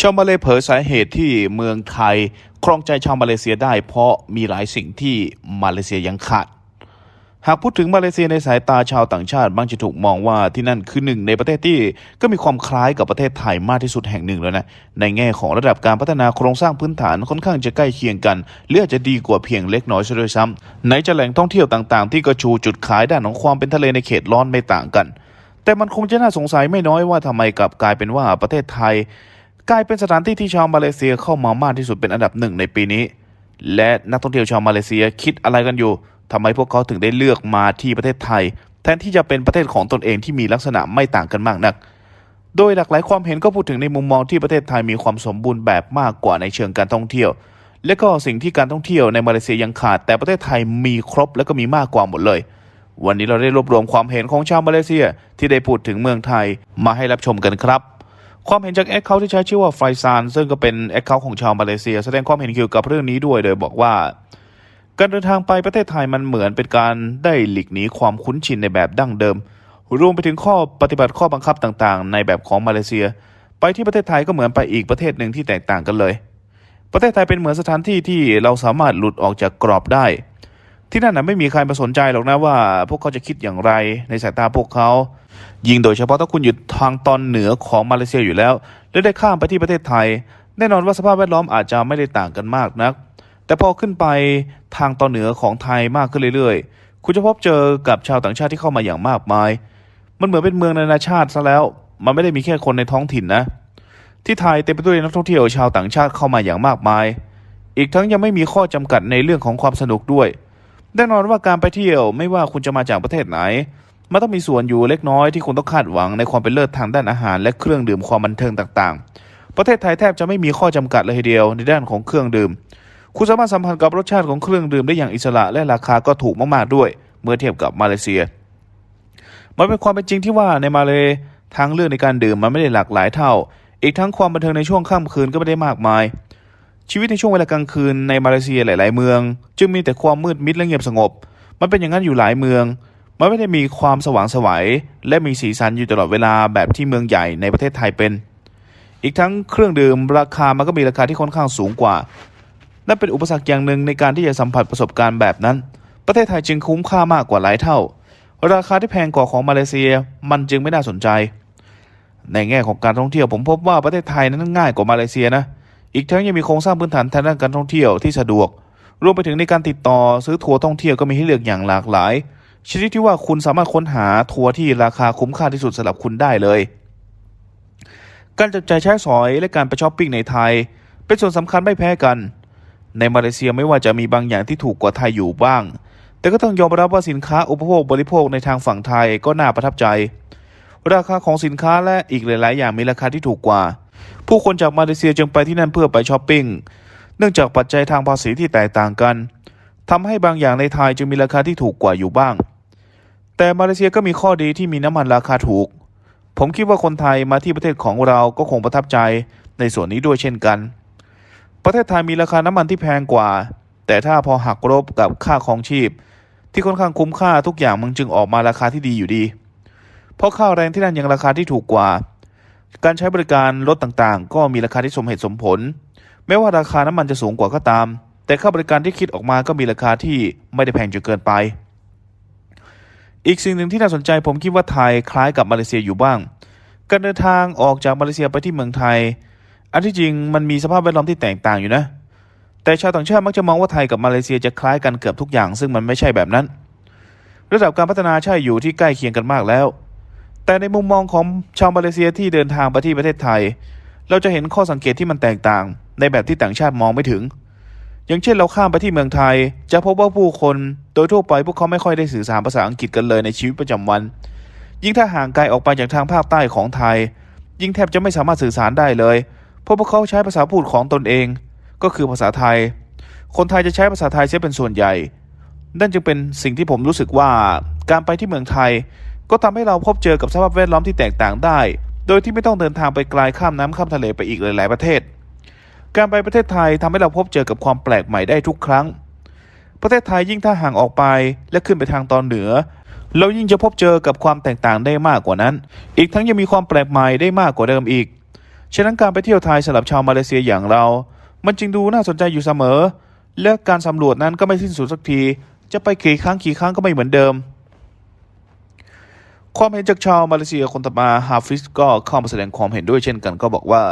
ชาวมาเลเผยสาเหตุที่เมืองไทยครองใจชาวมาเลเซียได้ เพราะมีหลายสิ่งที่มาเลเซียยังขาด หากพูดถึงมาเลเซียในสายตาชาวต่างชาติมักจะถูกมองว่าที่นั่นคือหนึ่งในประเทศที่ก็มีความคล้ายกับประเทศไทยมากที่สุดแห่งหนึ่งแล้วนะ ในแง่ของระดับการพัฒนาโครงสร้างพื้นฐานค่อนข้างจะใกล้เคียงกันหรืออาจจะดีกว่าเพียงเล็กน้อยซะด้วยซ้ำไหนจะแหล่งท่องเที่ยวต่างๆ ที่กระชูจุดขายด้านของความเป็นทะเลในเขตร้อนไม่ต่างกัน แต่มันคงจะน่าสงสัยไม่น้อยว่าทำไมกลับกลายเป็นว่าประเทศไทย กลายเป็นสถานที่ที่ชาวมาเลเซียเข้ามามากที่สุดเป็นอันดับหนึ่งในปีนี้ และนักท่องเที่ยวชาวมาเลเซียคิดอะไรกันอยู่ทำไมพวกเขาถึงได้เลือกมาที่ประเทศไทย แทนที่จะเป็นประเทศของตนเองที่มีลักษณะไม่ต่างกันมากนัก โดยหลากหลายความเห็นก็พูดถึงในมุมมองที่ประเทศไทยมีความสมบูรณ์แบบมากกว่าในเชิงการท่องเที่ยว และก็สิ่งที่การท่องเที่ยวในมาเลเซียยังขาด แต่ประเทศไทยมีครบและก็มีมากกว่าหมดเลย วันนี้เราได้รวบรวมความเห็นของชาวมาเลเซียที่ได้พูดถึงเมืองไทยมาให้รับชมกันครับ ความเห็นจากแอคเคาท์ที่ใช้ชื่อว่าไฟซานซึ่งก็เป็นแอคเคาท์ของชาวมาเลเซีย แสดงความเห็นเกี่ยวกับเรื่องนี้ด้วยโดยบอกว่า การเดินทางไปประเทศไทยมันเหมือนเป็นการได้หลีกหนีความคุ้นชินในแบบดั้งเดิม รวมไปถึงข้อปฏิบัติข้อบังคับต่างๆ ในแบบของมาเลเซีย ไปที่ประเทศไทยก็เหมือนไปอีกประเทศหนึ่งที่แตกต่างกันเลย ประเทศไทยเป็นเหมือนสถานที่ที่เราสามารถหลุดออกจากกรอบได้ ที่นั่นนะไม่มีใครมาสนใจหรอกนะว่า พวกเขาจะคิดอย่างไรในสายตาพวกเขายิ่งโดยเฉพาะถ้าคุณอยู่ทางตอนเหนือของมาเลเซียอยู่แล้ว และได้ข้ามไปที่ประเทศไทย แน่นอนว่าสภาพแวดล้อมอาจจะไม่ได้ต่างกันมากนัก แต่พอขึ้นไปทางตอนเหนือของไทยมากขึ้นเรื่อยๆ คุณจะพบเจอกับชาวต่างชาติที่เข้ามาอย่างมากมาย มันเหมือนเป็นเมืองนานาชาติซะแล้ว มันไม่ได้มีแค่คนในท้องถิ่นนะ ที่ไทยเต็มไปด้วยนักท่องเที่ยวชาวต่างชาติเข้ามาอย่างมากมาย อีกทั้งยังไม่มีข้อจำกัดในเรื่องของความสนุกด้วย แน่นอนว่าการไปเที่ยวไม่ว่าคุณจะมาจากประเทศไหน มันต้องมีส่วนอยู่เล็กน้อยที่คุณต้องคาดหวังในความเป็นเลิศทางด้านอาหาร และเครื่องดื่มความบันเทิงต่างๆ ประเทศไทยแทบจะไม่มีข้อจำกัดเลยทีเดียวในด้านของเครื่องดื่ม คุณสามารถสัมผัสกับรสชาติของเครื่องดื่มได้อย่างอิสระและราคาก็ถูกมากๆด้วย เมื่อเทียบกับมาเลเซีย มันเป็นความเป็นจริงที่ว่าในมาเลทางเลือกในการดื่มมันไม่ได้หลากหลายเท่า อีกทั้งความบันเทิงในช่วงค่ำคืนก็ไม่ได้มากมาย ชีวิตในช่วงเวลากลางคืนในมาเลเซียหลาย ๆ เมือง จึงมีแต่ความมืดมิดและเงียบสงบ มันเป็นอย่างนั้นอยู่หลายเมือง มันไม่ได้มีความสว่างไสวัยและมีสีสันอยู่ตลอดเวลาแบบที่เมืองใหญ่ในประเทศไทยเป็น อีกทั้งเครื่องดื่มราคามันก็มีราคาที่ค่อนข้างสูงกว่า นั่นเป็นอุปสรรคอย่างหนึ่งในการที่จะสัมผัสประสบการณ์แบบนั้น ประเทศไทยจึงคุ้มค่ามากกว่าหลายเท่า ราคาที่แพงกว่าของมาเลเซียมันจึงไม่น่าสนใจ ในแง่ของการท่องเที่ยวผมพบว่าประเทศไทยนั้นง่ายกว่ามาเลเซียนะ อีกทั้งยังมีโครงสร้างพื้นฐานทางด้านการท่องเที่ยวที่สะดวก รวมไปถึงในการติดต่อซื้อทัวร์ท่องเที่ยวก็มีให้เลือกอย่างหลากหลาย ชนิดที่ว่าคุณสามารถค้นหาทัวร์ที่ราคาคุ้มค่าที่สุดสำหรับคุณได้เลย การจับจ่ายใช้สอยและการไปช้อปปิ้งในไทย เป็นส่วนสำคัญไม่แพ้กัน ในมาเลเซียไม่ว่าจะมีบางอย่างที่ถูกกว่าไทยอยู่บ้าง แต่ก็ต้องยอมรับว่าสินค้าอุปโภคบริโภคในทางฝั่งไทยก็น่าประทับใจ ราคาของสินค้าและอีกหลาย ๆ อย่างมีราคาที่ถูกกว่า ผู้คนจากมาเลเซียจึงไปที่นั่นเพื่อไปช้อปปิ้ง เนื่องจากปัจจัยทางภาษีที่แตกต่างกันทำให้บางอย่างในไทยจึงมีราคาที่ถูกกว่าอยู่บ้าง แต่มาเลเซียก็มีข้อดีที่มีน้ำมันราคาถูก ผมคิดว่าคนไทยมาที่ประเทศของเราก็คงประทับใจในส่วนนี้ด้วยเช่นกัน ประเทศไทยมีราคาน้ำมันที่แพงกว่า แต่ถ้าพอหักลบกับค่าของชีพ ที่ค่อนข้างคุ้มค่าทุกอย่างมันจึงออกมาราคาที่ดีอยู่ดี เพราะค่าแรงที่นั่นยังราคาที่ถูกกว่า การใช้บริการรถต่างๆ ก็มีราคาที่สมเหตุสมผล แม้ว่าราคาน้ำมันจะสูงกว่าก็ตาม แต่ค่าบริการที่คิดออกมาก็มีราคาที่ไม่ได้แพงจนเกินไป อีกสิ่งหนึ่งที่น่าสนใจผมคิดว่าไทยคล้ายกับมาเลเซียอยู่บ้าง การเดินทางออกจากมาเลเซียไปที่เมืองไทย อันที่จริงมันมีสภาพแวดล้อมที่แตกต่างอยู่นะ แต่ชาวต่างชาติมักจะมองว่าไทยกับมาเลเซียจะคล้ายกันเกือบทุกอย่าง ซึ่งมันไม่ใช่แบบนั้น ระดับการพัฒนาใช่อยู่ที่ใกล้เคียงกันมากแล้ว แต่ในมุมมองของชาวมาเลเซียที่เดินทางไปที่ประเทศไทย เราจะเห็นข้อสังเกตที่มันแตกต่าง ในแบบที่ต่างชาติมองไม่ถึง อย่างเช่นเราข้ามไปที่เมืองไทย จะพบว่าผู้คนโดยทั่วไปพวกเขาไม่ค่อยได้สื่อสารภาษาอังกฤษกันเลยในชีวิตประจำวัน ยิ่งถ้าห่างไกลออกไปจากทางภาคใต้ของไทย ยิ่งแทบจะไม่สามารถสื่อสารได้เลยเพราะพวกเขาใช้ภาษาพูดของตนเอง ก็คือภาษาไทย คนไทยจะใช้ภาษาไทยเสียเป็นส่วนใหญ่นั่นจึงเป็นสิ่งที่ผมรู้สึกว่าการไปที่เมืองไทย ก็ทำให้เราพบเจอกับสภาพแวดล้อมที่แตกต่างได้ โดยที่ไม่ต้องเดินทางไปไกลข้ามน้ำข้ามทะเลไปอีกหลาย ๆ ประเทศ การไปประเทศไทยทำให้เราพบเจอกับความแปลกใหม่ได้ทุกครั้ง ประเทศไทยยิ่งถ้าห่างออกไปและขึ้นไปทางตอนเหนือ เรายิ่งจะพบเจอกับความแตกต่างได้มากกว่านั้น อีกทั้งยังมีความแปลกใหม่ได้มากกว่าเดิมอีก ฉะนั้นการไปเที่ยวไทยสำหรับชาวมาเลเซียอย่างเรา มันจึงดูน่าสนใจอยู่เสมอ และการสำรวจนั้นก็ไม่สิ้นสุดสักที จะไปกี่ครั้งกี่ครั้งก็ไม่เหมือนเดิม ความเห็นจากชาวมาเลเซียคนต่อมาฮาฟิสก็เข้ามาแสดงความเห็นด้วยเช่นกันก็บอกว่า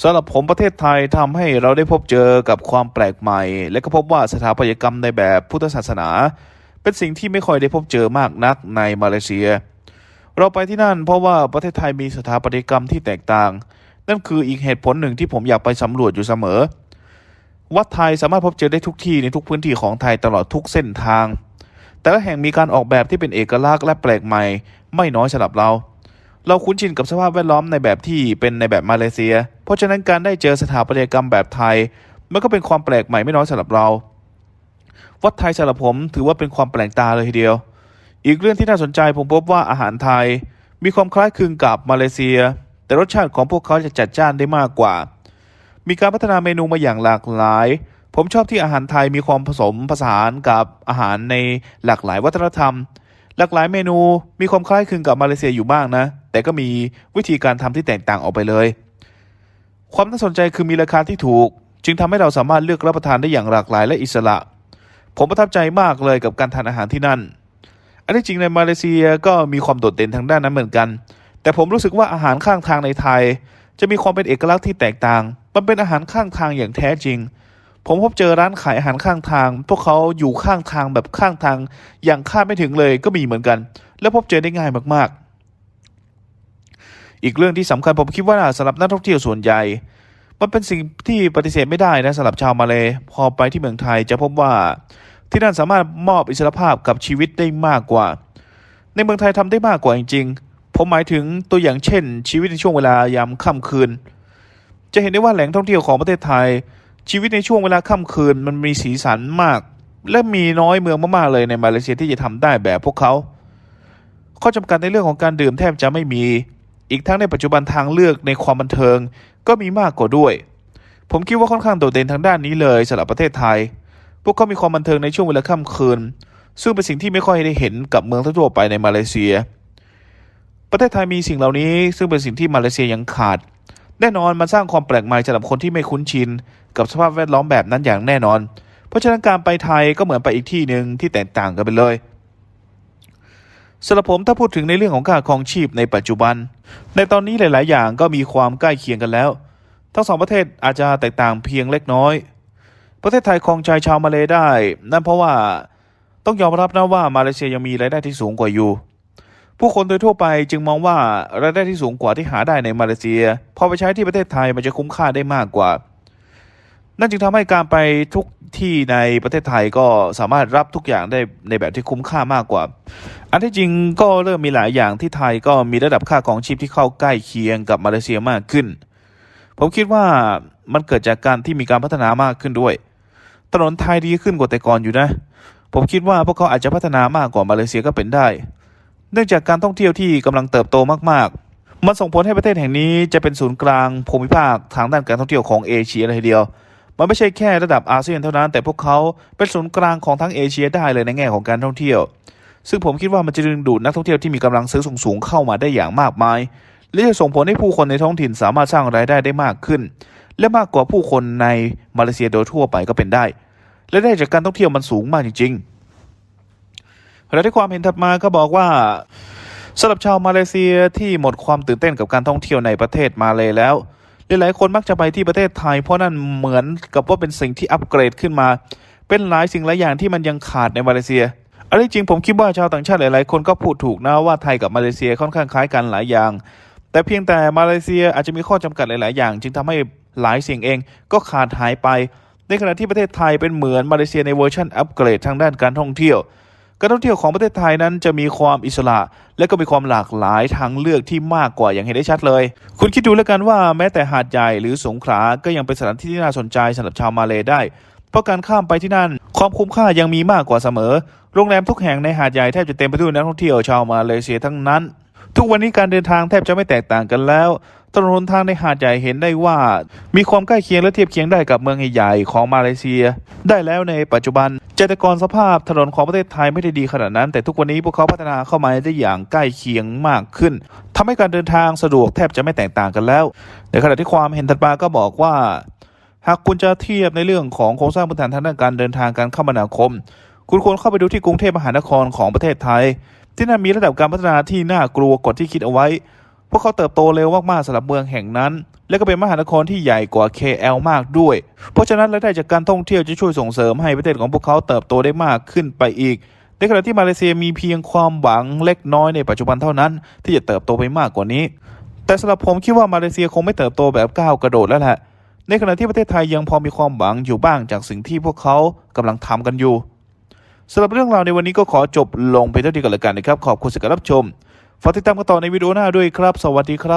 สำหรับผมประเทศไทยทำให้เราได้พบเจอกับความแปลกใหม่ และก็พบว่าสถาปัตยกรรมในแบบพุทธศาสนา เป็นสิ่งที่ไม่ค่อยได้พบเจอมากนักในมาเลเซีย เราไปที่นั่นเพราะว่าประเทศไทยมีสถาปัตยกรรมที่แตกต่าง นั่นคืออีกเหตุผลหนึ่งที่ผมอยากไปสำรวจอยู่เสมอ วัดไทยสามารถพบเจอได้ทุกที่ในทุกพื้นที่ของไทยตลอดทุกเส้นทาง แต่ละแห่งมีการออกแบบที่เป็นเอกลักษณ์และแปลกใหม่ ไม่น้อยสำหรับเรา เราคุ้นชินกับสภาพแวดล้อมในแบบที่เป็นในแบบมาเลเซีย เพราะฉะนั้นการได้เจอสถาปัตยกรรมแบบไทย มันก็เป็นความแปลกใหม่ไม่น้อยสำหรับเรา วัดไทยสำหรับผมถือว่าเป็นความแปลกตาเลยทีเดียว อีกเรื่องที่น่าสนใจผมพบว่าอาหารไทย มีความคล้ายคลึงกับมาเลเซีย แต่รสชาติของพวกเขาจะจัดจ้านได้มากกว่า มีการพัฒนาเมนูมาอย่างหลากหลาย ผมชอบที่อาหารไทยมีความผสมผสานกับอาหารในหลากหลายวัฒนธรรม หลากหลายเมนูมีความคล้ายคลึงกับมาเลเซียอยู่บ้างนะ แต่ก็มีวิธีการทำที่แตกต่างออกไปเลย ความน่าสนใจคือมีราคาที่ถูก จึงทำให้เราสามารถเลือกรับประทานได้อย่างหลากหลายและอิสระ ผมประทับใจมากเลยกับการทานอาหารที่นั่น อันที่จริงในมาเลเซียก็มีความโดดเด่นทางด้านนั้นเหมือนกัน แต่ผมรู้สึกว่าอาหารข้างทางในไทย จะมีความเป็นเอกลักษณ์ที่แตกต่าง มันเป็นอาหารข้างทางอย่างแท้จริง ผมพบเจอร้านขายอาหารข้างทาง พวกเขาอยู่ข้างทางแบบข้างทาง อย่างคาดไม่ถึงเลยก็มีเหมือนกัน และพบเจอได้ง่ายมากๆ อีกเรื่องที่สำคัญผมคิดว่าสำหรับนักท่องเที่ยวส่วนใหญ่ มันเป็นสิ่งที่ปฏิเสธไม่ได้นะสำหรับชาวมาเลยพอไปที่เมืองไทยจะพบว่า ที่นั่นสามารถมอบอิสรภาพกับชีวิตได้มากกว่า ในเมืองไทยทำได้มากกว่าจริงๆ ผมหมายถึงตัวอย่างเช่น ชีวิตในช่วงเวลายามค่ำคืน จะเห็นได้ว่าแหล่งท่องเที่ยวของประเทศไทย ชีวิตในช่วงเวลาค่ำคืนมันมีสีสันมาก และมีน้อยเมืองมากๆเลยในมาเลเซียที่จะทำได้แบบพวกเขาข้อจำกัดในเรื่องของการดื่มแทบจะไม่มี อีกทั้งในปัจจุบันทางเลือกในความบันเทิงก็มีมากกว่าด้วย ผมคิดว่าค่อนข้างโดดเด่นทางด้านนี้เลยสำหรับประเทศไทย พวกเขามีความบันเทิงในช่วงเวลาค่ำคืน ซึ่งเป็นสิ่งที่ไม่ค่อยได้เห็นกับเมืองทั่วๆไปในมาเลเซีย ประเทศไทยมีสิ่งเหล่านี้ ซึ่งเป็นสิ่งที่มาเลเซียยังขาด แน่นอนมันสร้างความแปลกใหม่สำหรับคนที่ไม่คุ้นชิน กับสภาพแวดล้อมแบบนั้นอย่างแน่นอน เพราะฉะนั้นการไปไทยก็เหมือนไปอีกที่หนึ่งที่แตกต่างกันไปเลยสำหรับผมถ้าพูดถึงในเรื่องของค่าครองชีพในปัจจุบัน ในตอนนี้หลาย ๆ อย่างก็มีความใกล้เคียงกันแล้ว ทั้งสองประเทศอาจจะแตกต่างเพียงเล็กน้อย ประเทศไทยครองใจชาวมาเลได้ นั่นเพราะว่าต้องยอมรับนะว่ามาเลเซียยังมีรายได้ที่สูงกว่าอยู่ ผู้คนโดยทั่วไปจึงมองว่ารายได้ที่สูงกว่าที่หาได้ในมาเลเซีย พอไปใช้ที่ประเทศไทยมันจะคุ้มค่าได้มากกว่า นั่นจึงทำให้การไปทุกที่ในประเทศไทยก็สามารถรับทุกอย่างได้ในแบบที่คุ้มค่ามากกว่า อันที่จริงก็เริ่มมีหลายอย่างที่ไทยก็มีระดับค่าของชีพที่เข้าใกล้เคียงกับมาเลเซียมากขึ้น ผมคิดว่ามันเกิดจากการที่มีการพัฒนามากขึ้นด้วย ถนนไทยดีขึ้นกว่าแต่ก่อนอยู่นะ ผมคิดว่าพวกเขาอาจจะพัฒนามากกว่ามาเลเซียก็เป็นได้ เนื่องจากการท่องเที่ยวที่กำลังเติบโตมากๆ มันส่งผลให้ประเทศแห่งนี้จะเป็นศูนย์กลางภูมิภาคทางด้านการท่องเที่ยวของเอเชียเลยทีเดียว มันไม่ใช่แค่ระดับอาเซียนเท่านั้น แต่พวกเขาเป็นศูนย์กลางของทั้งเอเชียได้เลยในแง่ของการท่องเที่ยว ซึ่งผมคิดว่ามันจะดึงดูดนักท่องเที่ยวที่มีกำลังซื้อสูงๆเข้ามาได้อย่างมากมาย และจะส่งผลให้ผู้คนในท้องถิ่นสามารถสร้างรายได้ได้มากขึ้น และมากกว่าผู้คนในมาเลเซียโดยทั่วไปก็เป็นได้ และได้จากการท่องเที่ยวมันสูงมากจริงๆและที่ความเห็นถัดมาก็บอกว่าสำหรับชาวมาเลเซียที่หมดความตื่นเต้นกับการท่องเที่ยวในประเทศมาเลยแล้ว หลายๆคนมักจะไปที่ประเทศไทย เพราะนั่นเหมือนกับว่าเป็นสิ่งที่อัปเกรดขึ้นมา เป็นหลายสิ่งหลายอย่างที่มันยังขาดในมาเลเซียอันที่จริงผมคิดว่าชาวต่างชาติหลายๆคนก็พูดถูกนะว่าไทยกับมาเลเซียค่อนข้างคล้ายกันหลายอย่าง แต่เพียงแต่มาเลเซียอาจจะมีข้อจำกัดหลาย ๆ อย่าง จึงทำให้หลายสิ่งเองก็ขาดหายไป ในขณะที่ประเทศไทยเป็นเหมือนมาเลเซียในเวอร์ชันอัปเกรดทางด้านการท่องเที่ยว การท่องเที่ยวของประเทศไทยนั้นจะมีความอิสระ และก็มีความหลากหลายทางเลือกที่มากกว่าอย่างเห็นได้ชัดเลย คุณคิดดูแล้วกันว่าแม้แต่หาดใหญ่หรือสงขลาก็ยังเป็นสถานที่ที่น่าสนใจสำหรับชาวมาเลได้ เพราะการข้ามไปที่นั่น ความคุ้มค่ายังมีมากกว่าเสมอ โรงแรมทุกแห่งในหาดใหญ่แทบจะเต็มไปด้วยนักท่องเที่ยวชาวมาเลเซียทั้งนั้น ทุกวันนี้การเดินทางแทบจะไม่แตกต่างกันแล้วถนนทางในหาดใหญ่เห็นได้ว่า มีความใกล้เคียงและเทียบเคียงได้กับเมืองใหญ่ๆของมาเลเซีย ได้แล้วในปัจจุบัน จตกรสภาพถนนของประเทศไทยไม่ได้ดีขนาดนั้น แต่ทุกวันนี้พวกเขาพัฒนาเข้ามาได้อย่างใกล้เคียงมากขึ้นทำให้การเดินทางสะดวกแทบจะไม่แตกต่างกันแล้ว ในขณะที่ความเห็นถัดมาก็บอกว่า หากคุณจะเทียบในเรื่องของโครงสร้างพื้นฐานทางด้านการเดินทางการคมนาคม คุณควรเข้าไปดูที่กรุงเทพมหานครของประเทศไทย ที่นั่นมีระดับการพัฒนาที่น่ากลัวกว่าที่คิดเอาไว้ พวกเขาเติบโตเร็วมากๆสำหรับเมืองแห่งนั้น และก็เป็นมหานครที่ใหญ่กว่า KL มากด้วย เพราะฉะนั้นรายได้จากการท่องเที่ยวจะช่วยส่งเสริมให้ประเทศของพวกเขาเติบโตได้มากขึ้นไปอีก ในขณะที่มาเลเซียมีเพียงความหวังเล็กน้อยในปัจจุบันเท่านั้น ที่จะเติบโตไปมากกว่านี้ แต่สำหรับผมคิดว่ามาเลเซียคงไม่เติบโตแบบก้าวกระโดดแล้วแหละ ในขณะที่ประเทศไทยยังพอมีความหวังอยู่บ้างจากสิ่งที่พวกเขากำลังทำกันอยู่สำหรับเรื่องราวในวันนี้ก็ขอจบลงไปเท่านี้ก่อนล้วกันนะครับ ขอบคุณสำหรับรับชม ฝากติดตามกันต่อในวิดีโอหน้าด้วยครับ สวัสดีครับ